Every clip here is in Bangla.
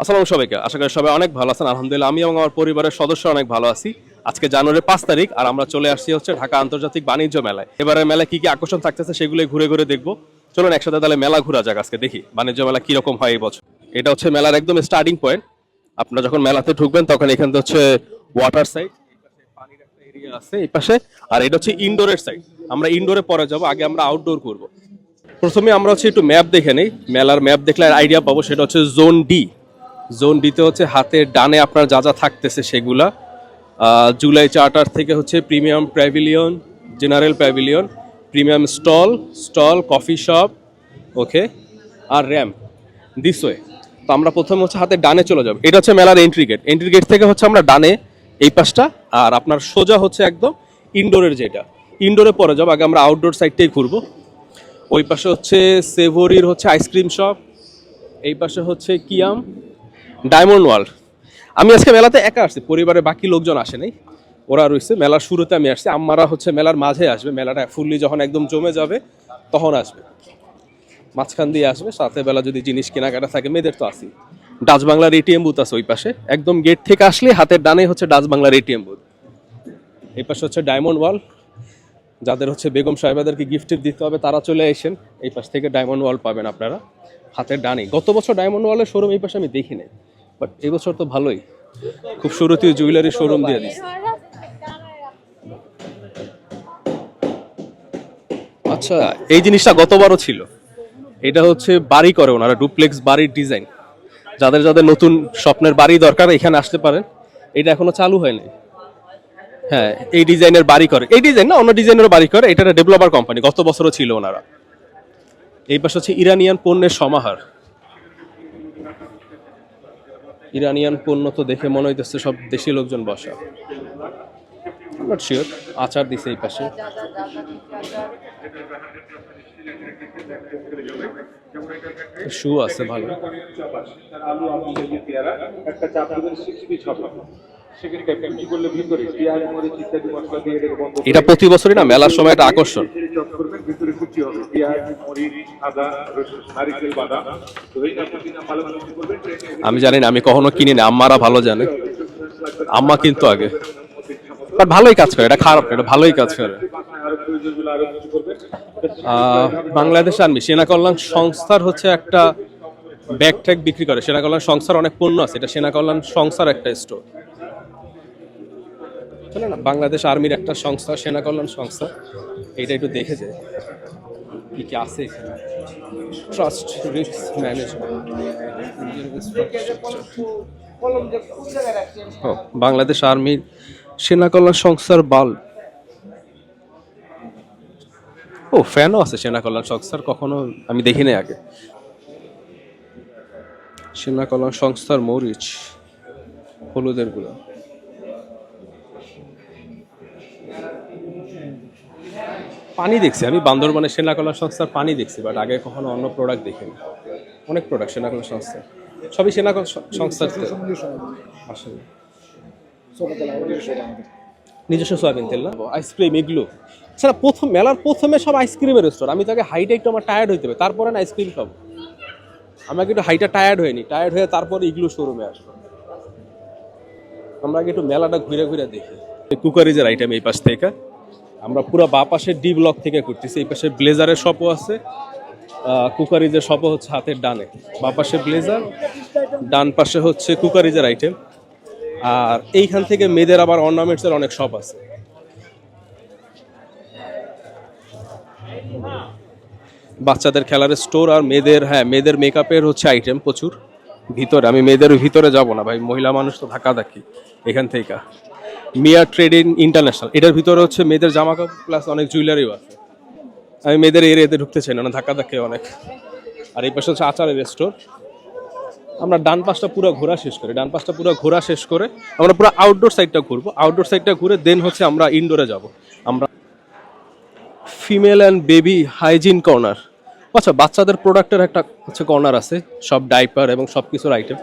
আসসালামু সবাইকে। আশা করি সবাই অনেক ভালো আছেন। আলহামদুলিল্লাহ, আমি এবং আমার পরিবারের সদস্য অনেক ভালো আছি। আজকে জানুয়ারির পাঁচ তারিখ, আর আমরা চলে আসছি হচ্ছে ঢাকা আন্তর্জাতিক বাণিজ্য মেলায়। এবারে মেলায় কি কি আকর্ষণ থাকতেছে সেগুলো ঘুরে ঘুরে দেখব। চলুন একসাথে তাহলে মেলা ঘোরা যাক আজকে, দেখি বাণিজ্য মেলা কীরকম হয় এই বছর। এটা হচ্ছে মেলার একদম স্টার্টিং পয়েন্ট আপনারা যখন মেলাতে ঢুকবেন, তখন এখান হচ্ছে ওয়াটার সাইড পানির একটা এরিয়া আছে এই পাশে। আর এটা হচ্ছে ইনডোরের সাইড আমরা ইনডোরে পরে যাব, আগে আমরা আউটডোর করব। প্রথমে আমরা হচ্ছে একটু ম্যাপ দেখে নেই। মেলার ম্যাপ দেখলে আইডিয়া পাবো, সেটা হচ্ছে জোন ডি জোন ডিতে হচ্ছে হাতের ডানে আপনার যা যা থাকতেছে সেগুলা। জুলাই চার্টার থেকে হচ্ছে premium pavilion, general pavilion, premium stall stall, coffee shop, okay, R ramp this way তো আমরা প্রথমে হচ্ছে হাতে ডানে চলে যাব। এটা হচ্ছে মেলার এন্ট্রি গেট এন্ট্রি গেট থেকে হচ্ছে আমরা ডানে এই পাশটা, আর আপনার সোজা হচ্ছে একদম ইনডোরের যেটা। ইনডোরে পরে যাব, আগে আমরা আউটডোর সাইডটাই ঘুরবো। ওই পাশে হচ্ছে সেভরির হচ্ছে আইসক্রিম শপ এই পাশে হচ্ছে কিয়াম ডায়মন্ড ওয়ার্ল্ড আমি আজকে মেলাতে একা আসছি, পরিবারের বাকি লোকজন আসে নাই, ওরা রয়েছে। মেলার শুরুতে আমি আসছি, আম্মারা হচ্ছে মেলার মাঝে আসবে, মেলাটা ফুললি যখন একদম জমে যাবে, তখন আসবে। মাঝখান দিয়ে আসবে, সাথে বেলা যদি জিনিস কেনাকাটা থাকে, মেয়েদের তো আসি ডাচ বাংলার এটিএম বুথ আছে ওই পাশে। একদম গেট থেকে আসলে হাতের ডানে হচ্ছে ডাচ বাংলার এটিএম বুথ এই পাশে হচ্ছে ডায়মন্ড ওয়াল। যাদের হচ্ছে বেগম সাহেবাদেরকে গিফট দিতে হবে, তারা চলে আসেন। এই পাশ থেকে ডায়মন্ড ওয়াল পাবেন আপনারা। হাতের ডানে। গত বছর ডায়মন্ড ওয়ালের শোরুম এই পাশে আমি দেখি নাই বাট এবছর তো ভালোই। খুব শুরুতে জুয়েলারি শোরুম দিয়ে দিচ্ছে আচ্ছা এই জিনিসটা গতবারও ছিল। এটা হচ্ছে বাড়ি করে ওনারা ডুপ্লেক্স বাড়ির ডিজাইন যাদের যাদের নতুন স্বপ্নের বাড়ি দরকার, এখানে আসতে পারেন। এটা এখনও চালু হয়নি। হ্যাঁ এই ডিজাইনের বাড়ি করে। এই ডিজাইন না, অন্য ডিজাইনের বাড়ি করে। এটা ডেভেলপার কোম্পানি গত বছরও ছিল ওনারা। এই পাশে হচ্ছে ইরানিয়ান পণ্যের সমাহার ইরানিয়ান পণ্য তো দেখে মনে হইতেছে সব দেশি লোকজন বসা শিওর আচার দিছে এই পাশে শু আছে ভালো এটা প্রতি বছরই না মেলার সময় একটা আকর্ষণ। আমি জানি না আমি কখনো কিনি না আম্মারা ভালো জানে। আম্মা কিন্তু আগে। বাট ভালোই কাজ করে এটা খারাপ এটা ভালোই কাজ করে। বাংলাদেশ আর্মি সেনা কল্যাণ সংস্থার হচ্ছে একটা ব্যাগ ট্যাগ বিক্রি করে। সেনা কল্যাণ সংস্থার অনেক পণ্য আছে এটা সেনা কল্যাণ সংস্থার একটা স্টোর না বাংলাদেশ আর্মির একটা সংস্থা, সেনা কল্যাণ সংস্থা। এটা একটু দেখে যায় কি কি আছে এখানে। ট্রাস্ট রিস্ক ম্যানেজমেন্ট বাংলাদেশ আর্মির সেনা কল্যাণ সংস্থার বাল। ও ফ্যানও আছে সেনা কল্যাণ সংস্থার, কখনো আমি দেখি নাই আগে। সেনা কল্যাণ সংস্থার মরিচ, হলুদেরগুলো পানি দেখছি। আমি বান্দরবানের সেনা কল্যাণ সংস্থার পানি দেখছি বাট আগে কখনো অন্য প্রোডাক্ট দেখিনি। অনেক প্রোডাক্ট সেনা কল্যাণ সংস্থা। সবই সেনা কল্যাণ স- সংস্থার নিজস্ব সয়াবিন তেল না? আইসক্রিম এগুলো। সেটা প্রথম মেলার প্রথমে সব আইসক্রিমের স্টোর আমি তাকে হাইটা একটু আমার টায়ার্ড হইতে হবে। তারপরে না আইসক্রিম খাব। আমাকে একটু হাইটা টায়ার্ড হয়নি টায়ার্ড হয়ে তারপরে ইগলু শোরুমে আসব। আমরা আগে একটু মেলাটা ঘুরে ঘুরে দেখি। কুকারিজের আইটেম এই পাশ থেকে আমরা পুরো বা পাশে ডি ব্লক থেকে করতেছি এই পাশে ব্লেজারের শপও আছে। কুকারিজের শপও হচ্ছে হাতের ডানে। বা পাশে ব্লেজার, ডান পাশে হচ্ছে কুকারিজের আইটেম আর এইখান থেকে মেয়েদের আবার অর্নামেন্টসের অনেক শপ আছে। বাচ্চাদের খেলার স্টোর আর মেয়েদের হ্যাঁ মেয়েদের মেকআপের হচ্ছে আইটেম প্রচুর। ভিতরে, আমি মেয়েদের ভিতরে যাব না ভাই, মহিলা মানুষ তো ধাক্কা ধাক্কি এখান থেকে মিয়া ট্রেডিং ইন্টারন্যাশনাল এটার ভিতরে হচ্ছে মেয়েদের জামা কাপড় প্লাস অনেক জুয়েলারিও আছে। আমি মেয়েদের এরিয়াতে ঢুকতে চাই না না ধাক্কা ধাক্কি অনেক। আর এই পাশে হচ্ছে আচারের স্টোর আমরা ডান পাশটা পুরো ঘোরা শেষ করে। ডান পাশটা পুরো ঘোরা শেষ করে আমরা পুরো আউটডোর সাইডটা ঘুরবো। আউটডোর সাইডটা ঘুরে দেন হচ্ছে আমরা ইনডোরে যাব। আমরা female and baby hygiene corner আচ্ছা বাচ্চাদের প্রোডাক্টের একটা হচ্ছে কর্নার আছে। সব ডাইপার এবং সব কিছুর আইটেম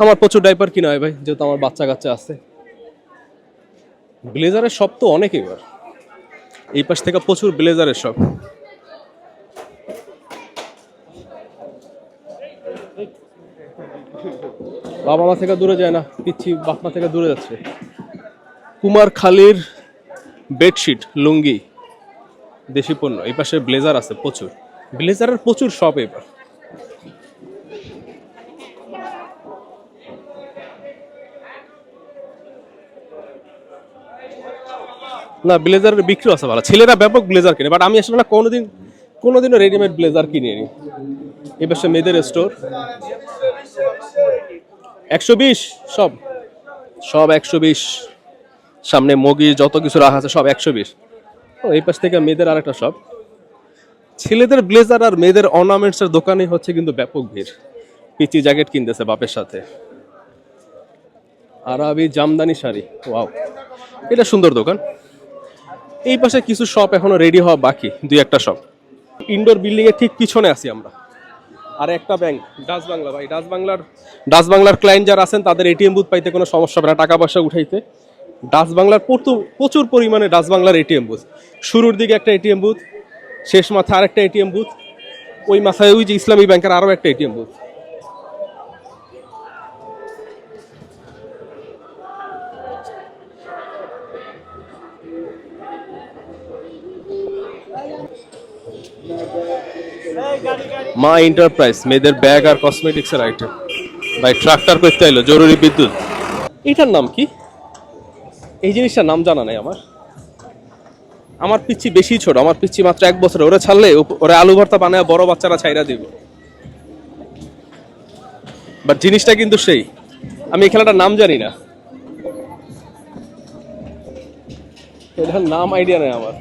আমার প্রচুর ডাইপার কিনা হয় ভাই, যেহেতু আমার বাচ্চা কাচ্চা আছে। ব্লেজারের শপ তো অনেক এবার এই পাশ থেকে প্রচুর ব্লেজারের শপ। বাবা মা থেকে দূরে যায় না, পিচ্ছি বাপ মা থেকে দূরে যাচ্ছে। কুমার খালির বেডশিট, লুঙ্গি, দেশি পণ্য, এই পাশে ব্লেজার আছে প্রচুর। ব্লেজারের প্রচুর শপ এবার। না, ব্লেজারের বিক্রি আছে ভালো। ছেলেরা ব্যাপক ব্লেজার কিনে বাট আমি আসলে না কোনোদিন, কোনোদিনও রেডিমেড ব্লেজার কিনিনি। এই পাশে মেয়েদের স্টোর একশো বিশ, সব। সব একশো বিশ। সামনে মগি, যত কিছু রাখা আছে, সব একশো বিশ। ও, এই পাশ থেকে মেয়েদের আরেকটা সব ছেলেদের ব্লেজার আর মেয়েদের অর্নামেন্টস এর দোকানে হচ্ছে কিন্তু ব্যাপক ভিড়। পিচি জ্যাকেট কিনতেছে বাপের সাথে। আরবি জামদানি শাড়ি ওয়াও এটা সুন্দর দোকান। এই পাশে কিছু শপ এখনও রেডি হওয়া বাকি, দুই একটা শপ ইনডোর বিল্ডিং এর ঠিক পিছনে আছি আমরা। আর একটা ব্যাংক ডাচ বাংলা ভাই। ডাচ বাংলার ডাচ বাংলার ক্লায়েন্ট যারা আছেন, তাদের এটিএম বুথ পাইতে কোনো সমস্যা হবে না, টাকা পয়সা উঠাইতে। ডাচ বাংলার প্রচুর প্রচুর পরিমাণে ডাচ বাংলার এটিএম বুথ শুরুর দিকে একটা এটিএম বুথ শেষ মাথায় আরেকটা এটিএম বুথ ওই মাথায় ওই যে ইসলামী ব্যাংকের আরও একটা এটিএম বুথ মা এন্টারপ্রাইজ মেয়েদের ব্যাগ আর কসমেটিক্সের আইটেম ভাই ট্রাক্টর করতে এলো জরুরি বিদ্যুৎ। এটার নাম কি? এই জিনিসটার নাম জানা নাই আমার। আমার পিচ্ছি বেশি ছোট, আমার পিচ্ছি মাত্র এক বছর। ওরা ছাড়লে ওরা আলু ভর্তা বানায় বড় বাচ্চারা ছাইরা দিব। বাট জিনিসটা কিন্তু সেই। আমি এই খেলাটার নাম জানি না। এটার নাম আইডিয়া নেই আমার।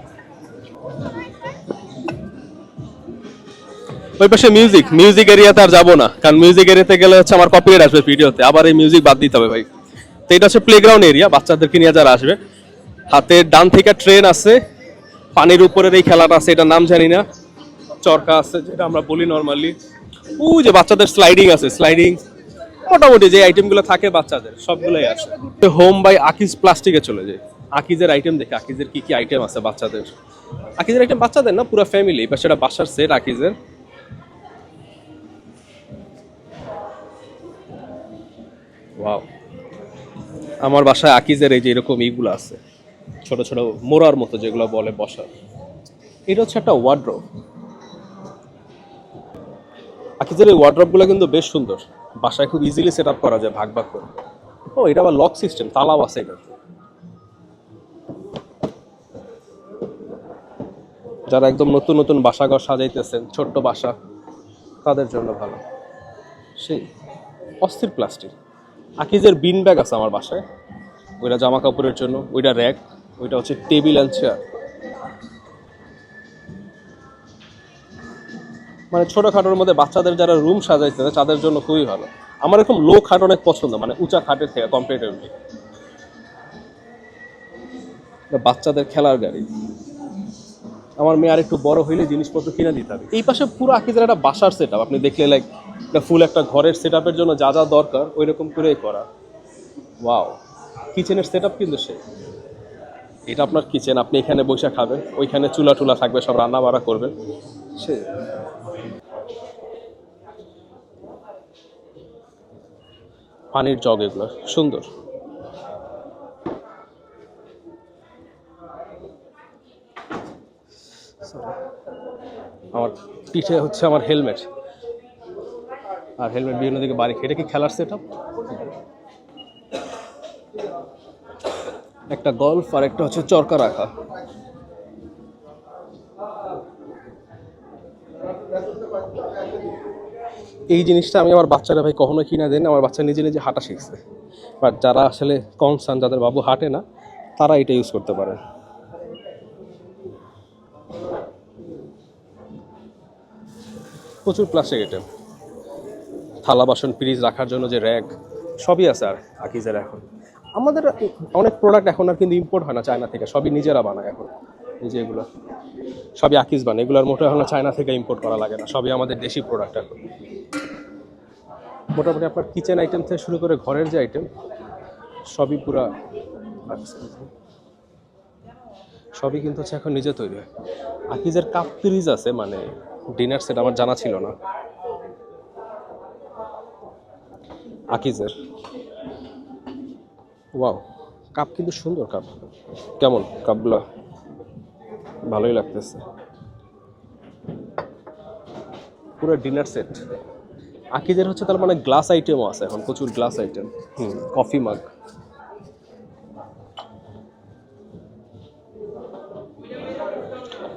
ওই পাশে মিউজিক মিউজিক এরিয়াতে আর যাব না, কারণ মিউজিক এরিয়াতে গেলে হচ্ছে আমার কপিরাইট আসবে ভিডিওতে, আবার এই মিউজিক বাদ দিতে হবে ভাই। তো এটা হচ্ছে প্লেগ্রাউন্ড এরিয়া বাচ্চাদেরকে নিয়ে যারা আসবে। হাতে ডান থেকে ট্রেন আছে, পানির উপরের এই খেলাটা আছে, এটার নাম জানি না। চরকা আছে, যেটা আমরা বলি নর্মালি ও যে বাচ্চাদের স্লাইডিং আছে স্লাইডিং মোটামুটি যে আইটেমগুলো থাকে বাচ্চাদের, সবগুলোই আছে। হোম বাই আকিজ প্লাস্টিকে চলে যায় আকিজের আইটেম দেখে আকিজের কি কি আইটেম আছে বাচ্চাদের? আকিজের আইটেম বাচ্চাদের না, পুরো ফ্যামিলি বা সেটা বাসার সেট আকিজের আমার বাসায় আকিজের এই যে এরকম ইগুলো আছে, ছোট ছোট মোড়ার মতো যেগুলো বলে বসার, এটা হচ্ছে একটা ওয়ার্ড্রপ আকিজের এই ওয়ার্ড্রপগুলো কিন্তু বেশ সুন্দর। বাসায় খুব ইজিলি সেট আপ করা যায়, ভাগ ভাগ করে। ও, এটা আবার লক সিস্টেম তালাও আছে এটা যারা একদম নতুন নতুন বাসাঘর সাজাইতেছেন, ছোট্ট বাসা, তাদের জন্য ভালো। সেই, অস্থির প্লাস্টিক আকিজের বিন ব্যাগ আছে আমার বাসায়। ওইটা জামা কাপড়ের জন্য, ওইটা র্যাক ওইটা হচ্ছে টেবিল অ্যান্ড চেয়ার মানে ছোটখাটোর মধ্যে বাচ্চাদের যারা রুম সাজাইতে তাদের জন্য খুবই ভালো। আমার এরকম লো খাট অনেক পছন্দ মানে উঁচা খাটের থেকে কম্পারেটিভলি বাচ্চাদের খেলার গাড়ি। আমার মেয়ে আর একটু বড় হইলে জিনিসপত্র কিনে দিতে হবে। এই পাশে পুরো আকিদের একটা বাসার সেট আপনি দেখলে লাইক ফুল একটা ঘরের সেট জন্য যা যা দরকার ওই রকম করেই করা। ওয়াও কিচেনের সেট কিন্তু সে এটা আপনার কিচেন আপনি এখানে বসে খাবেন ওইখানে চুলা টুলা থাকবে সব রান্না বাড়া করবেন। সে পানির জগ এগুলো সুন্দর। আমার পিঠে হচ্ছে আমার হেলমেট আর হেলমেট বিভিন্ন দিকে বাড়ি এটা কি খেলার সেট একটা গল্ফ আর একটা হচ্ছে চরকা রাখা। এই জিনিসটা আমি আমার বাচ্চারা ভাই কখনো কিনা দেন আমার বাচ্চা নিজে নিজে হাঁটা শিখছে। বাট যারা আসলে কনসার্ন যাদের বাবু হাঁটে না, তারা এটা ইউজ করতে পারে। প্রচুর প্লাস্টিক আইটেম থালা বাসন ফ্রিজ রাখার জন্য যে র্যাক সবই আছে আর আকিজের এখন। আমাদের অনেক প্রোডাক্ট এখন আর কিন্তু ইম্পোর্ট হয় না চায়না থেকে, সবই নিজেরা বানায় এখন যে এগুলো। সবই আকিজ বানায়, এগুলোর মোটো এখন চায়না থেকে ইম্পোর্ট করা লাগে না, সবই আমাদের দেশি প্রোডাক্ট এখন। মোটামুটি আপনার কিচেন আইটেম থেকে শুরু করে ঘরের যে আইটেম সবই পুরা সবই কিন্তু হচ্ছে এখন নিজে তৈরি হয়। আকিজের কাপ ফ্রিজ আছে মানে ডিনার সেট আমার জানা ছিল না। আকিজের। ওয়াও, কাপ কিন্তু সুন্দর কাপ। কেমন কাপগুলো? ভালোই লাগতেছে। পুরো ডিনার সেট আকিজের হচ্ছে তার মানে গ্লাস আইটেমও আছে এখন, প্রচুর glass item hmm coffee mug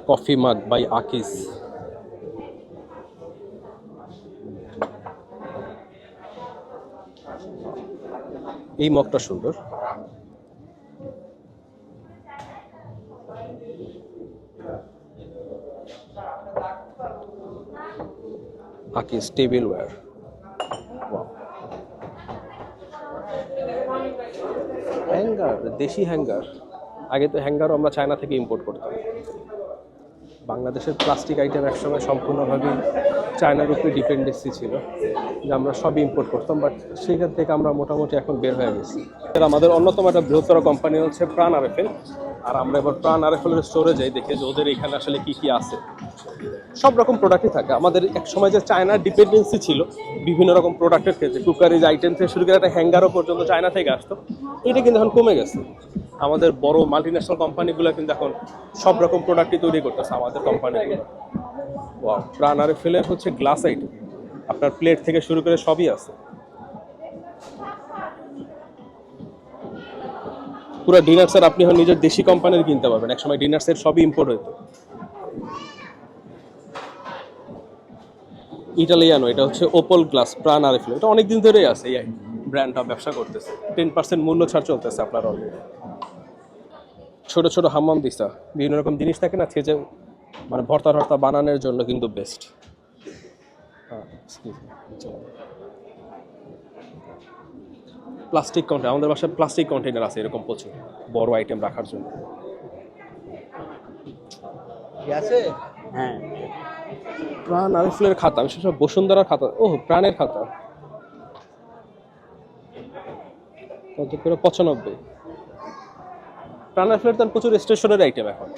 coffee mug by Akij এই মগটা সুন্দর। আকিজ টেবিল ওয়্যার হ্যাঙ্গার দেশি হ্যাঙ্গার আগে তো হ্যাঙ্গারও আমরা চায়না থেকে ইম্পোর্ট করতাম। বাংলাদেশের প্লাস্টিক আইটেম একসময় সম্পূর্ণভাবে চায়নার উপরে ডিপেন্ডেন্সি ছিল, যে আমরা সবই ইম্পোর্ট করতাম বাট সেইখান থেকে আমরা মোটামুটি এখন বের হয়ে গেছি। আমাদের অন্যতম একটা বৃহত্তর কোম্পানি হচ্ছে প্রাণ আরএফএল আর আমরা এবার প্রাণ আরএফএলের স্টোরে যাই, দেখে যে ওদের এখানে আসলে কি কি আছে। সব রকম প্রোডাক্টই থাকে। আমাদের এক সময় যে চায়নার ডিপেন্ডেন্সি ছিল, বিভিন্ন রকম প্রোডাক্টের ক্ষেত্রে কুকারিজ আইটেম থেকে শুরু করে একটা হ্যাঙ্গারও পর্যন্ত চায়না থেকে আসতো, এটা কিন্তু এখন কমে গেছে। আমাদের বড় মাল্টিন্যাশনাল কোম্পানিগুলো কিন্তু এখন সব রকম প্রোডাক্টই তৈরি করতেছে আমাদের কোম্পানিগুলো ওয়াও প্রাণ আর ফেলে হচ্ছে গ্লাস আপনার প্লেট থেকে শুরু করে সবই আছে। পুরো ডিনার সেট আপনি নিজের দেশি কোম্পানির কিনতে পারবেন। একসময় ডিনার সেট সবই ইম্পোর্ট হতো ইটালিয়ানো এটা হচ্ছে ওপল গ্লাস প্রাণ আর ফেলে। এটা অনেক দিন ধরেই আছে, এই ব্র্যান্ডটা ব্যবসা করতেছে। টেন পার্সেন্ট মূল্য ছাড় চলতেছে আপনার অলরেডি ছোট ছোট হাম্মাম দিস্তা বিভিন্ন রকম জিনিস থাকে না ছেঁচে মানে ভর্তা টর্তা বানানোর জন্য কিন্তু বেস্ট প্লাস্টিক কন্টেনার আমাদের বাসায় প্লাস্টিক কন্টেনার আছে এরকম প্রচুর বড় আইটেম রাখার জন্য। আছে? হ্যাঁ। প্রাণ আরিফুলের খাতা আমি সব বসুন্ধরার খাতা ও প্রাণের খাতা। কত করে? পঁচানব্বই। প্রাণ তো প্রচুর স্টেশনের আইটেম এখন।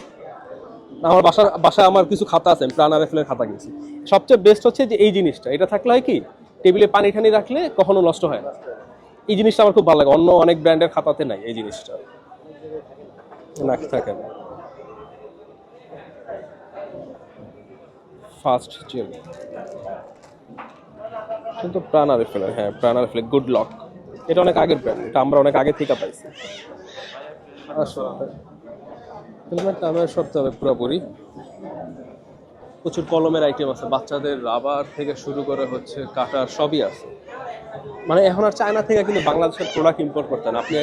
আমার বাসা বাসায় আমার কিছু খাতা আছে প্রাণ আরিফুলের খাতা কিনছি। সবচেয়ে বেস্ট হচ্ছে যে এই জিনিসটা, এটা থাকলে হয় কি টেবিলে পানি ঠানি রাখলে কখনো নষ্ট হয় না। এই জিনিসটা আমার খুব ভালো লাগে, অন্য অনেক ব্র্যান্ডের খাতাতে নাই এই জিনিসটা। না থাকে? না ফার্স্ট জেল কিন্তু প্রাণ আর হ্যাঁ প্রাণ আর ফেলে গুড লক এটা অনেক আগের ব্র্যান্ড এটা আমরা অনেক আগে থেকে পাইছি। হেলমেটটা আমার সবতে হবে পুরোপুরি। প্রচুর কলমের আইটেম আছে। বাচ্চাদের রাবার থেকে শুরু করে হচ্ছে কাটার সবই আছে। মানে এখন আর চায়না থেকে কিন্তু বাংলাদেশের প্রোডাক্ট ইম্পোর্ট করতেন আপনি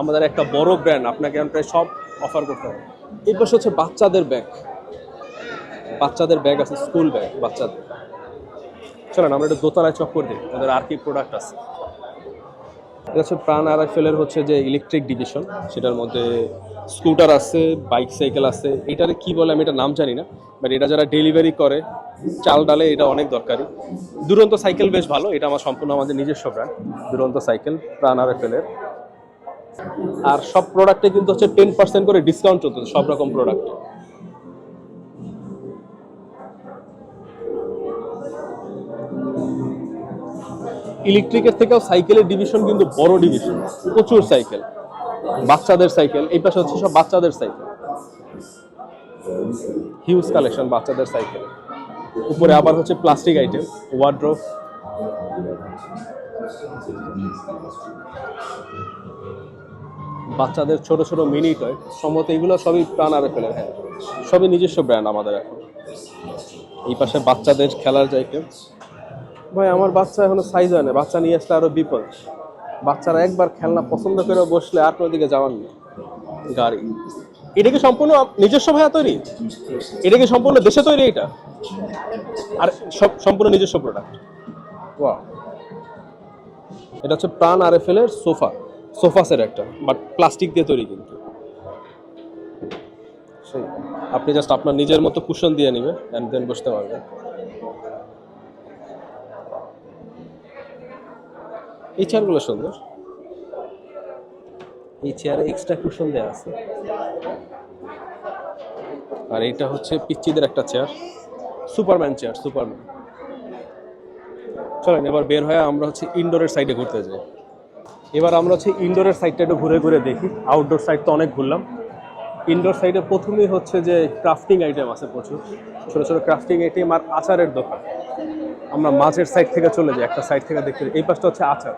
আমাদের একটা বড় ব্র্যান্ড আপনাকে প্রায় সব অফার করতে হবে এই হচ্ছে বাচ্চাদের ব্যাগ বাচ্চাদের ব্যাগ আছে স্কুল ব্যাগ বাচ্চাদের। চলেন, আমরা একটু দোতলায় চক্কর দিই। ওদের আর কি প্রোডাক্ট আছে? এটা হচ্ছে প্রাণ আর এর হচ্ছে যে ইলেকট্রিক ডিভিশন সেটার মধ্যে স্কুটার আছে বাইক সাইকেল আছে। এটার কি বলে আমি এটা নাম জানি না বাট এটা যারা ডেলিভারি করে, চাল ডালে এটা অনেক দরকারি। দুরন্ত সাইকেল বেশ ভালো, এটা আমার সম্পূর্ণ আমাদের নিজস্ব ব্র্যান্ড দুরন্ত সাইকেল প্রাণ আর এর আর সব প্রোডাক্টে কিন্তু হচ্ছে টেন পার্সেন্ট করে ডিসকাউন্ট চলতেছে, সব রকম প্রোডাক্ট ইলেকট্রিকের থেকেও সাইকেলের ডিভিশন কিন্তু বড় ডিভিশন, প্রচুর সাইকেল। বাচ্চাদের সাইকেল, এই পাশে হচ্ছে সব বাচ্চাদের সাইকেল। হিউজ কালেকশন বাচ্চাদের সাইকেল। উপরে আবার হচ্ছে প্লাস্টিক আইটেম ওয়ার্ড্রোপ বাচ্চাদের ছোট ছোট মিনি টয় সম্ভবত এগুলো সবই প্রাণ আরে ফেলে হ্যাঁ। সবই নিজস্ব ব্র্যান্ড আমাদের এখন। এই পাশে বাচ্চাদের খেলার আইটেম ভাই, আমার বাচ্চা এখনও সাইজ হয় না বাচ্চা নিয়ে আসলে আরও বিপদ। বাচ্চারা একবার খেলনা পছন্দ করে বসলে আর কোনো দিকে যাওয়ার নেই। গাড়ি। এটা কি সম্পূর্ণ নিজস্ব ভাইয়া তৈরি? এটা কি সম্পূর্ণ দেশে তৈরি এটা? আর সব, সম্পূর্ণ নিজস্ব প্রোডাক্ট ওয়া এটা হচ্ছে প্রাণ আর এফ এর সোফা। সোফা সেট একটা বাট প্লাস্টিক দিয়ে তৈরি কিন্তু। আপনি জাস্ট আপনার নিজের মতো কুশন দিয়ে নেবে অ্যান্ড দেন বসতে পারবেন। এই চেয়ারগুলো সুন্দর। এই চেয়ারে এক্সট্রা কুশন দেওয়া আছে। আর এটা হচ্ছে পিচ্চিদের একটা চেয়ার। Superman chair, Superman. চলেন, এবার বের হয়ে আমরা হচ্ছে ইনডোরের সাইডে ঘুরতে যাই। এবার আমরা হচ্ছে ইনডোরের সাইডটা একটু ঘুরে ঘুরে দেখি। আউটডোর সাইড তো অনেক ঘুরলাম। ইনডোর সাইডে প্রথমেই হচ্ছে যে ক্রাফটিং আইটেম আছে প্রচুর। ছোটো ছোটো ক্রাফটিং আইটেম আর আচারের দোকান। আমরা মাঝের সাইড থেকে চলে যাই একটা সাইড থেকে দেখতে এই পাশটা হচ্ছে আচার।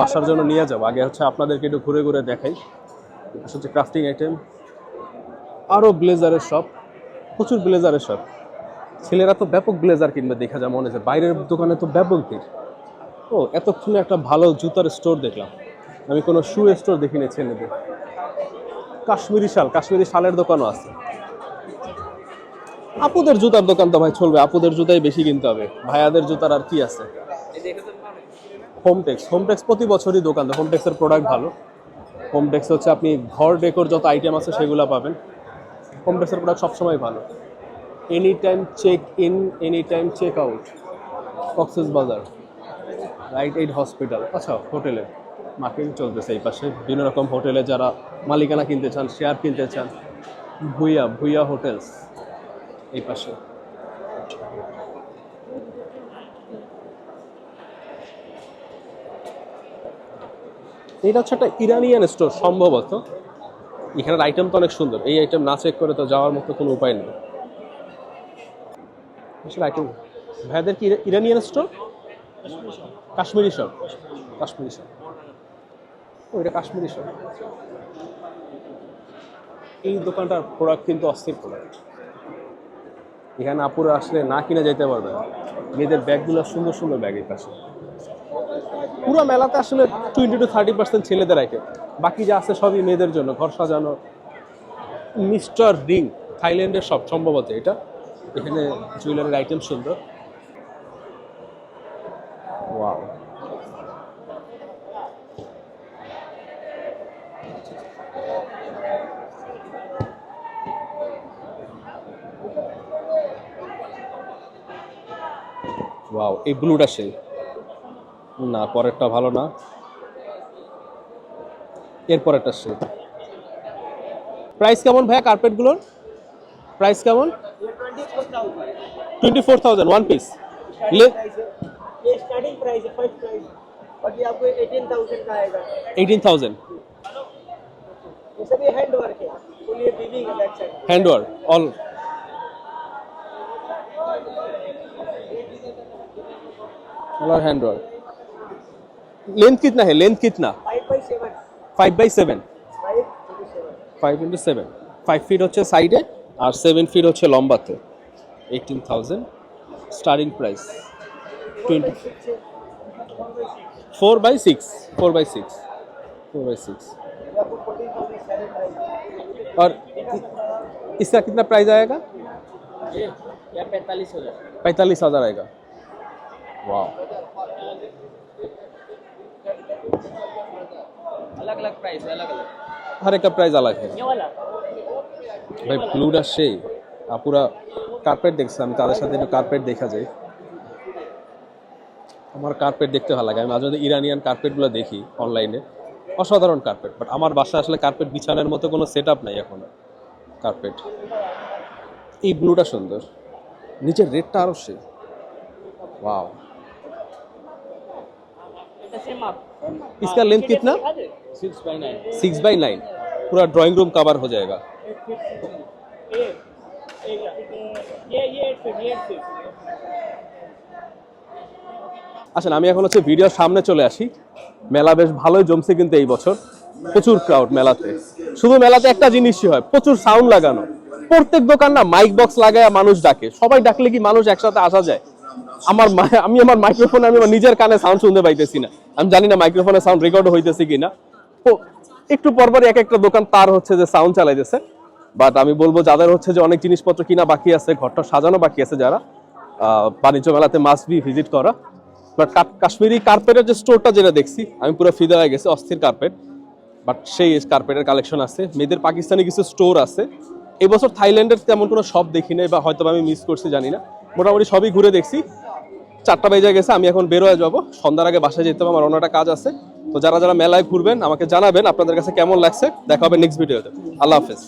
বাসার জন্য নিয়ে যাব। আগে হচ্ছে আপনাদেরকে একটু ঘুরে ঘুরে দেখাই। এটা হচ্ছে ক্রাফটিং আইটেম আরও ব্লেজারের শপ প্রচুর ব্লেজারের শপ ছেলেরা তো ব্যাপক ব্লেজার কিনবে দেখা যায় মনে হচ্ছে। বাইরের দোকানে তো ব্যাপক ভিড়। ও এতক্ষণে একটা ভালো জুতার স্টোর দেখলাম। আমি কোনো শু স্টোর দেখিনি ছেলেদের। কাশ্মীরি শাল কাশ্মীরি শালের দোকানও আছে। আপুদের জুতার দোকান তো ভাই চলবে, আপুদের জুতাই বেশি কিনতে হবে। ভাইয়াদের জুতার আর কি আছে? হোমটেক্স হোমটেক্স প্রতি বছরই দোকান হোমটেক্সের প্রোডাক্ট ভালো। হোমটেক্স হচ্ছে আপনি ঘর ডেকোর যত আইটেম আছে সেগুলো পাবেন। হোমটেক্সের প্রোডাক্ট সবসময় ভালো। Any time check in any time check out Cox's Bazar right aid hospital আচ্ছা হোটেলে। মার্কেটিং চলতেছে এই পাশে। বিভিন্ন রকম হোটেলে যারা মালিকানা কিনতে চান শেয়ার কিনতে চান। ভুইয়া ভুইয়া হোটেলস এই পাশে। এটা হচ্ছে একটা ইরানিয়ান স্টোর, সম্ভবত। এখানের আইটেম তো অনেক সুন্দর। এই আইটেম না চেক করে তো যাওয়ার মতো কোনো উপায় নেই। আইটেম কি Iranian store? Kashmiri shop Kashmiri shop ও, এটা কাশ্মীরি শপ এই দোকানটার প্রোডাক্ট কিন্তু অস্থির প্রোডাক্ট এখানে আপুরা আসলে না কিনে যেতে পারবে। মেয়েদের ব্যাগগুলো সুন্দর সুন্দর ব্যাগ এই পাশে। পুরো মেলাতে আসলে টোয়েন্টি টু থার্টি পার্সেন্ট ছেলেদের রাখে বাকি যা আছে সবই মেয়েদের জন্য। ঘর সাজানো, মিস্টার রিং থাইল্যান্ডের সব, সম্ভবত এটা। এখানে জুয়েলারির আইটেম সুন্দর। ওয়াও ওয়াও এই ব্লুটা সেই না পরেরটা ভালো না এরপরেরটা সে প্রাইস কেমন ভাইয়া কার্পেটগুলোর প্রাইস কেমন twenty four thousand one piece ले ये starting price all hand work length कितना है लेंथ कितना five by seven five by seven five twenty seven five into seven five feet হচ্ছে সাইডে আর সেভেন ফিট হচ্ছে লম্বাতে eighteen thousand starting price twenty four by six four by six four by six आपको फोर्टीन थाउजेंड सेवन प्राइस और इसका कितना प्राइस आएगा ये या पैंतालीस हजार पैंतालीस हज़ार आएगा वाह अलग अलग प्राइस है अलग अलग हर एक का प्राइस अलग है ये वाला ভাই ব্লুটা সেই আপুরা কার্পেট দেখছে আমি তাদের সাথে একটু কার্পেট দেখা যায় আমার কার্পেট দেখতে ভালো লাগে আমি মাঝে মাঝে ইরানিয়ান কার্পেটগুলো দেখি অনলাইনে অসাধারণ কার্পেট বাট আমার বাসায় আসলে কার্পেট বিছানার মতো কোনো সেট আপ নাই এখন কার্পেট এই ব্লুটা সুন্দর নিচের রেডটা আরও সে वाओ सेम आप इसका लेंथ कितना six by nine six by nine पूरा ड्राइंग रूम कवर हो जाएगा ये ये एट फिट ये एट फिट আসেন আমি এখন হচ্ছে ভিডিওর সামনে চলে আসি মেলা বেশ ভালোই জমছে কিন্তু এই বছর প্রচুর ক্রাউড মেলাতে শুধু মেলাতে একটা জিনিসই হয় প্রচুর সাউন্ড লাগানো প্রত্যেক দোকান না মাইক বক্স লাগায় মানুষ ডাকে সবাই ডাকলে কি মানুষ একসাথে আসা যায় আমার আমি আমার মাইক্রোফোনে আমি আমার নিজের কানে সাউন্ড শুনতে পাইতেছি না। আমি জানি না মাইক্রোফোনে সাউন্ড রেকর্ড হইতেছে কিনা। তো একটু পরপরই এক একটা দোকান তার হচ্ছে যে সাউন্ড চালাইতেছে। বাট আমি বলব যাদের হচ্ছে যে অনেক জিনিসপত্র কিনা বাকি আছে, ঘরটা সাজানো বাকি আছে যারা বাণিজ্য মেলাতে মাস্ট বি ভিজিট করা। বাট কাশ্মীরি কার্পেটের যে স্টোরটা যেটা দেখছি, আমি পুরো ফিদা হয়ে গেছি, অস্থির কার্পেট বাট সেই কার্পেটের কালেকশন আছে। মেয়েদের পাকিস্তানি কিছু স্টোর আছে। এই বছর থাইল্যান্ডের তেমন কোনো শপ দেখি নাই বা হয়তো আমি মিস করছি, জানি না। মোটামুটি সবই ঘুরে দেখছি। চারটা বেজে গেছে, আমি এখন বেরোয় যাব। সন্ধ্যার আগে বাসায় যেতে হবে, আমার অন্য একটা কাজ আছে। তো যারা যারা মেলায় ঘুরবেন, আমাকে জানাবেন আপনাদের কাছে কেমন লাগছে। দেখা হবে নেক্সট ভিডিওতে আল্লাহ হাফেজ।